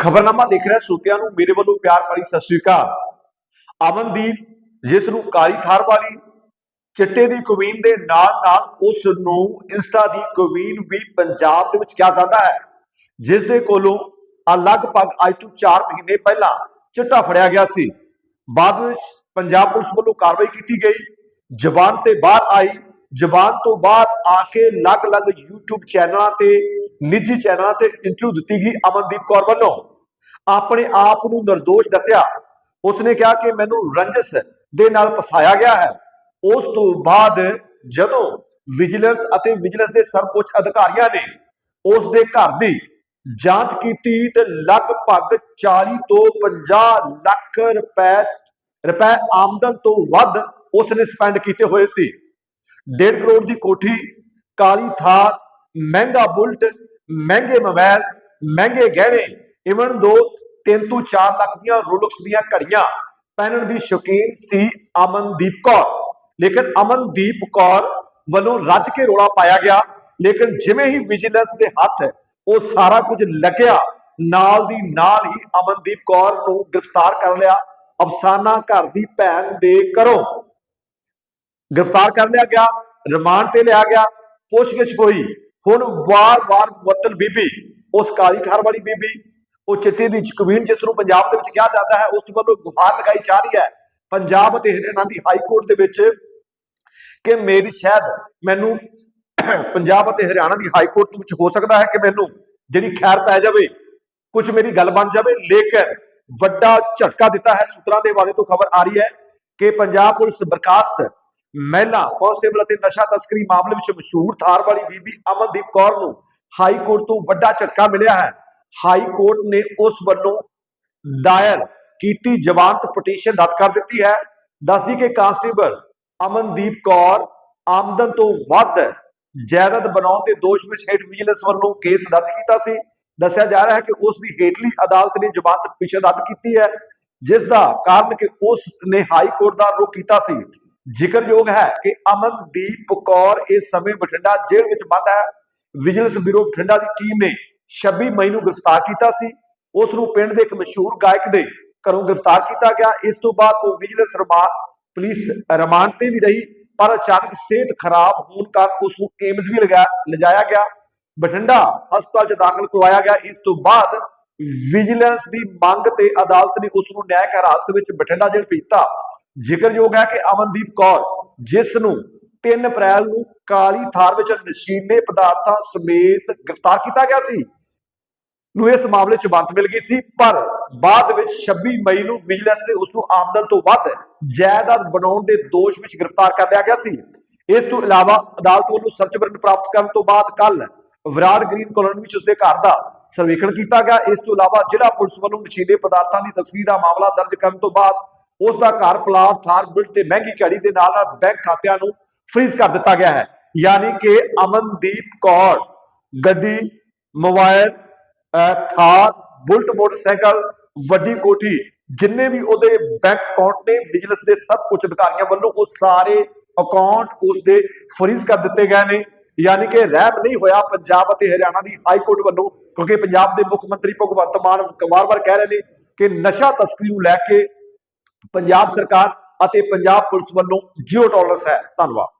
ਖਬਰਨਾਮਾ ਦੇਖ ਰਿਹਾ, ਸੋਤਿਆਂ ਨੂੰ ਮੇਰੇ ਵੱਲੋਂ ਪਿਆਰ ਭਰੀ ਸਤਿ ਸ੍ਰੀ ਅਕਾਲ। ਅਮਨਦੀਪ, ਜਿਸ ਨੂੰ ਕਾਲੀ ਥਾਰ ਵਾਲੀ ਚਿੱਟੇ ਦੀ ਕੁਵੀਨ ਦੇ ਨਾਲ ਨਾਲ ਉਸ ਨੂੰ ਇੰਸਟਾ ਦੀ ਕੁਵੀਨ ਵੀ ਪੰਜਾਬ ਦੇ ਵਿੱਚ ਕਿਹਾ ਜਾਂਦਾ ਹੈ, ਜਿਸ ਦੇ ਕੋਲੋਂ ਲਗਭਗ ਅੱਜ ਤੋਂ 4 ਮਹੀਨੇ ਪਹਿਲਾਂ ਚਿੱਟਾ ਫੜਿਆ ਗਿਆ ਸੀ। ਬਾਅਦ ਵਿੱਚ ਪੰਜਾਬ ਪੁਲਿਸ ਵੱਲੋਂ ਕਾਰਵਾਈ ਕੀਤੀ ਗਈ। ਜ਼ਬਾਨ ਤੇ ਬਾਹਰ ਆਈ। ਜ਼ਬਾਨ ਤੋਂ ਬਾਅਦ ਆ ਕੇ ਅਲੱਗ-ਅਲੱਗ YouTube ਚੈਨਲਾਂ ਤੇ, ਨਿੱਜੀ ਚੈਨਲਾਂ ਤੇ ਇੰਟਰਵਿਊ ਦਿੱਤੀ ਗਈ ਅਮਨਦੀਪ ਕੌਰ ਵੱਲੋਂ। ਆਪਣੇ ਆਪ ਨੂੰ નિર્ਦੋਸ਼ ਦੱਸਿਆ। ਉਸਨੇ ਕਿਹਾ ਕਿ ਮੈਨੂੰ ਰੰਜਸ ਦੇ ਨਾਲ ਫਸਾਇਆ ਗਿਆ ਹੈ। ਉਸ ਤੋਂ ਬਾਅਦ ਜਦੋਂ ਵਿਜੀਲੈਂਸ ਅਤੇ ਵਿਜੀਲੈਂਸ ਦੇ ਸਰਵਉੱਚ ਅਧਿਕਾਰੀਆਂ ਨੇ ਉਸ ਦੇ ਘਰ ਦੀ ਜਾਂਚ ਕੀਤੀ ਤੇ ਲਗਭਗ 40 ਤੋਂ 50 ਲੱਖ ਰੁਪਏ ਰੁਪਏ ਆਮਦਨ ਤੋਂ ਵੱਧ ਉਸ ਨੇ ਸਪੈਂਡ ਕੀਤੇ ਹੋਏ ਸੀ। 1.5 ਕਰੋੜ ਦੀ ਕੋਠੀ, ਕਾਲੀ ਥਾਰ, ਮਹਿੰਗਾ ਬੁਲਟ, ਮਹਿੰਗੇ ਮੋਬਾਈਲ ਮਹਿੰਗੇ ਗਹਿਣੇ ਇਵਨ ਦੋ 3 ਤੋਂ 4 ਲੱਖ ਦੀਆਂ ਰੋਲਕਸ ਦੀਆਂ ਘੜੀਆਂ ਪਹਿਨਣ ਦੀ ਸ਼ੌਕੀਨ ਸੀ ਅਮਨਦੀਪ ਕੌਰ। ਲੇਕਿਨ ਅਮਨਦੀਪ ਕੌਰ ਵੱਲੋਂ ਰੱਜ ਕੇ ਰੋਲਾ ਪਾਇਆ ਗਿਆ। ਲੇਕਿਨ ਜਿਵੇਂ ਹੀ ਵਿਜੀਲੈਂਸ ਦੇ ਹੱਥ ਉਹ ਸਾਰਾ ਕੁਝ ਲੱਗਿਆ, ਨਾਲ ਦੀ ਨਾਲ ਹੀ ਅਮਨਦੀਪ ਕੌਰ ਨੂੰ ਗ੍ਰਿਫਤਾਰ ਕਰ ਲਿਆ। ਅਫਸਾਨਾ ਘਰ ਦੀ ਭੈਣ ਦੇ ਘਰੋਂ ਗ੍ਰਿਫਤਾਰ ਕਰ ਲਿਆ ਗਿਆ, ਰਿਮਾਂਡ ਤੇ ਲਿਆ ਗਿਆ, ਪੁੱਛਗਿੱਛ ਹੋਈ। ਹੁਣ ਵਾਰ-ਵਾਰ ਮੁਅੱਤਲ ਬੀਬੀ, ਉਸ ਕਾਲੀ ਖਾਰ ਵਾਲੀ ਬੀਬੀ ਉਹ ਚਿੱਟੇ ਦੀ ਜ਼ਕਵੀਨ ਜਿਸ ਨੂੰ ਪੰਜਾਬ ਦੇ ਵਿੱਚ ਕਿਹਾ ਜਾਂਦਾ ਹੈ, ਉਸ ਵੱਲੋਂ ਗੁਹਾਰ ਲਗਾਈ ਜਾ ਰਹੀ ਹੈ। ਪੰਜਾਬ ਅਤੇ ਹਰਿਆਣਾ ਦੀ ਹਾਈ ਕੋਰਟ ਦੇ ਵਿੱਚ ਕਿ ਮੇਰੀ ਸ਼ਾਇਦ ਮੈਨੂੰ ਪੰਜਾਬ ਅਤੇ ਹਰਿਆਣਾ ਦੀ ਹਾਈ ਕੋਰਟ ਵਿੱਚ ਹੋ ਸਕਦਾ ਹੈ ਕਿ ਮੈਨੂੰ ਜਿਹੜੀ ਖੈਰ ਪੈ ਜਾਵੇ ਕੁਝ ਮੇਰੀ ਗੱਲ ਬਣ ਜਾਵੇ। ਲੇਕਿਨ ਵੱਡਾ ਝਟਕਾ ਦਿੱਤਾ ਹੈ, ਸੂਤਰਾਂ ਦੇ ਬਾਰੇ ਤੋਂ ਖਬਰ ਆ ਰਹੀ ਹੈ ਕਿ ਪੰਜਾਬ ਪੁਲਿਸ ਬਰਖਾਸਤ ਮਹਿਲਾ ਕਾਂਸਟੇਬਲ ਅਤੇ ਨਸ਼ਾ ਤਸਕਰੀ ਮਾਮਲੇ ਵਿੱਚ ਮਸ਼ਹੂਰ ਥਾਰ ਵਾਲੀ ਬੀਬੀ ਅਮਨਦੀਪ ਕੌਰ ਨੂੰ ਹਾਈ ਕੋਰਟ ਤੋਂ ਵੱਡਾ ਝਟਕਾ ਮਿਲਿਆ ਹੈ। ਹਾਈ ਕੋਰਟ ਨੇ ਉਸ ਵੱਲੋਂ ਦਾਇਰ ਕੀਤੀ ਜ਼ਮਾਨਤ ਪਟੀਸ਼ਨ ਰੱਦ ਕਰ ਦਿੱਤੀ ਹੈ। ਦੱਸਦੀ ਕਿ ਕਾਂਸਟੇਬਲ ਅਮਨਦੀਪ ਕੌਰ ਆਮਦਨ ਤੋਂ ਵੱਧ ਜਾਇਦਾਦ ਬਣਾਉਣ ਦੇ ਦੋਸ਼ ਵਿੱਚ ਹੇਠ ਵਿਜੀਲੈਂਸ ਵੱਲੋਂ ਕੇਸ ਦਰਜ ਕੀਤਾ ਸੀ। ਦੱਸਿਆ ਜਾ ਰਿਹਾ ਹੈ ਕਿ ਉਸ ਦੀ ਹੇਠਲੀ ਅਦਾਲਤ ਨੇ ਜ਼ਮਾਨਤ ਪਟੀਸ਼ਨ ਰੱਦ ਕੀਤੀ ਹੈ, ਜਿਸ ਦਾ ਕਾਰਨ ਕਿ ਉਸ ਨੇ ਹਾਈ ਕੋਰਟ ਦਾ ਰੁਖ ਕੀਤਾ ਸੀ। ਜ਼ਿਕਰਯੋਗ ਹੈ ਕਿ ਅਮਨਦੀਪ ਕੌਰ ਇਸ ਸਮੇਂ ਬਠਿੰਡਾ ਜੇਲ੍ਹ ਵਿੱਚ ਬੰਦ ਹੈ। ਵਿਜੀਲੈਂਸ ਬਿਊਰੋ ਬਠਿੰਡਾ ਦੀ ਟੀਮ ਨੇ 26 ਮਈ ਨੂੰ ਗ੍ਰਿਫਤਾਰ ਕੀਤਾ ਸੀ। ਉਸ ਨੂੰ ਪਿੰਡ ਦੇ ਇੱਕ ਮਸ਼ਹੂਰ ਗਾਇਕ ਦੇ ਘਰੋਂ ਗ੍ਰਿਫਤਾਰ ਕੀਤਾ ਗਿਆ। ਇਸ ਤੋਂ ਬਾਅਦ ਉਹ ਵਿਜੀਲੈਂਸ ਰਿਮਾਂਡ ਪੁਲਿਸ ਰਿਮਾਂਡ ਤੇ ਵੀ ਰਹੀ, ਪਰ ਅਚਾਨਕ ਸਿਹਤ ਖਰਾਬ ਹੋਣ ਕਾਰਨ ਉਸ ਨੂੰ ਏਮਜ਼ ਵੀ ਲਗਾ ਲਿਜਾਇਆ ਗਿਆ। ਬਠਿੰਡਾ ਹਸਪਤਾਲ 'ਚ ਦਾਖਲ ਕਰਵਾਇਆ ਗਿਆ। ਇਸ ਤੋਂ ਬਾਅਦ ਵਿਜੀਲੈਂਸ ਦੀ ਮੰਗ ਤੇ ਅਦਾਲਤ ਨੇ ਉਸ ਨੂੰ ਨਿਆਇਕ ਹਿਰਾਸਤ ਵਿੱਚ ਬਠਿੰਡਾ ਜੇਲ੍ਹ ਭੇਜਤਾ। ਜ਼ਿਕਰਯੋਗ ਹੈ ਕਿ ਅਮਨਦੀਪ ਕੌਰ, ਜਿਸ ਨੂੰ 3 ਅਪ੍ਰੈਲ ਨੂੰ ਕਾਲੀ ਥਾਰ ਵਿੱਚ ਨਸ਼ੀਲੇ ਪਦਾਰਥਾਂ ਸਮੇਤ ਗ੍ਰਿਫਤਾਰ ਕੀਤਾ ਗਿਆ ਸੀ ਨੂੰ ਇਸ ਮਾਮਲੇ 'ਚ ਬੰਦ ਮਿਲ ਗਈ ਸੀ, ਪਰ ਬਾਅਦ ਵਿੱਚ 26 ਮਈ ਨੂੰ ਵਿਜੀਲੈਂਸ ਨੇ ਉਸ ਨੂੰ ਆਮਦਨ ਤੋਂ ਵੱਧ ਜਾਇਦਾਦ ਬਣਾਉਣ ਦੇ ਦੋਸ਼ ਵਿੱਚ ਗ੍ਰਿਫਤਾਰ ਕਰ ਲਿਆ ਗਿਆ ਸੀ। ਇਸ ਤੋਂ ਇਲਾਵਾ ਅਦਾਲਤ ਵੱਲੋਂ ਸਰਚ ਵਾਰੰਟ ਪ੍ਰਾਪਤ ਕਰਨ ਤੋਂ ਬਾਅਦ ਕੱਲ ਵਿਰਾਟ ਗ੍ਰੀਨ ਕਾਲੋਨੀ ਵਿੱਚ ਉਸਦੇ ਘਰ ਦਾ ਸਰਵੇਖਣ ਕੀਤਾ ਗਿਆ। ਇਸ ਤੋਂ ਇਲਾਵਾ ਜ਼ਿਲ੍ਹਾ ਪੁਲਿਸ ਵੱਲੋਂ ਨਸ਼ੀਲੇ ਪਦਾਰਥਾਂ ਦੀ ਤਸਕਰੀ ਦਾ ਮਾਮਲਾ ਦਰਜ ਕਰਨ ਤੋਂ ਬਾਅਦ ਉਸ ਦਾ ਘਰ ਪਲਾਟ, ਥਾਰ ਬਿਲਟ ਤੇ ਮਹਿੰਗੀ ਘੜੀ ਦੇ ਨਾਲ ਨਾਲ ਬੈਂਕ ਖਾਤਿਆਂ ਨੂੰ ਫ੍ਰੀਜ਼ ਕਰ ਦਿੱਤਾ ਗਿਆ ਹੈ। ਯਾਨੀ ਕਿ ਅਮਨਦੀਪ ਕੌਰ, ਗੱਡੀ ਮੋਬਾਈਲ ਥਾਰ, ਬੁਲਟ ਮੋਟਰਸਾਈਕਲ, ਵੱਡੀ ਕੋਠੀ, ਜਿੰਨੇ ਵੀ ਉਹਦੇ ਬੈਂਕ ਅਕਾਊਂਟ ਨੇ ਵਿਜੀਲੈਂਸ ਦੇ ਸਭ ਕੁਝ ਅਧਿਕਾਰੀਆਂ ਵੱਲੋਂ ਉਹ ਸਾਰੇ ਅਕਾਊਂਟ ਉਸਦੇ ਫਰੀਜ਼ ਕਰ ਦਿੱਤੇ ਗਏ ਨੇ। ਯਾਨੀ ਕਿ ਰਹਿਮ ਨਹੀਂ ਹੋਇਆ ਪੰਜਾਬ ਅਤੇ ਹਰਿਆਣਾ ਦੀ ਹਾਈ ਕੋਰਟ ਵੱਲੋਂ, ਕਿਉਂਕਿ ਪੰਜਾਬ ਦੇ ਮੁੱਖ ਮੰਤਰੀ ਭਗਵੰਤ ਮਾਨ ਵਾਰ-ਵਾਰ ਕਹਿ ਰਹੇ ਨੇ ਕਿ ਨਸ਼ਾ ਤਸਕਰੀ ਨੂੰ ਲੈ ਕੇ ਪੰਜਾਬ ਸਰਕਾਰ ਅਤੇ ਪੰਜਾਬ ਪੁਲਿਸ ਵੱਲੋਂ ਜੀਓ ਟੋਲਰੈਂਸ ਹੈ। ਧੰਨਵਾਦ।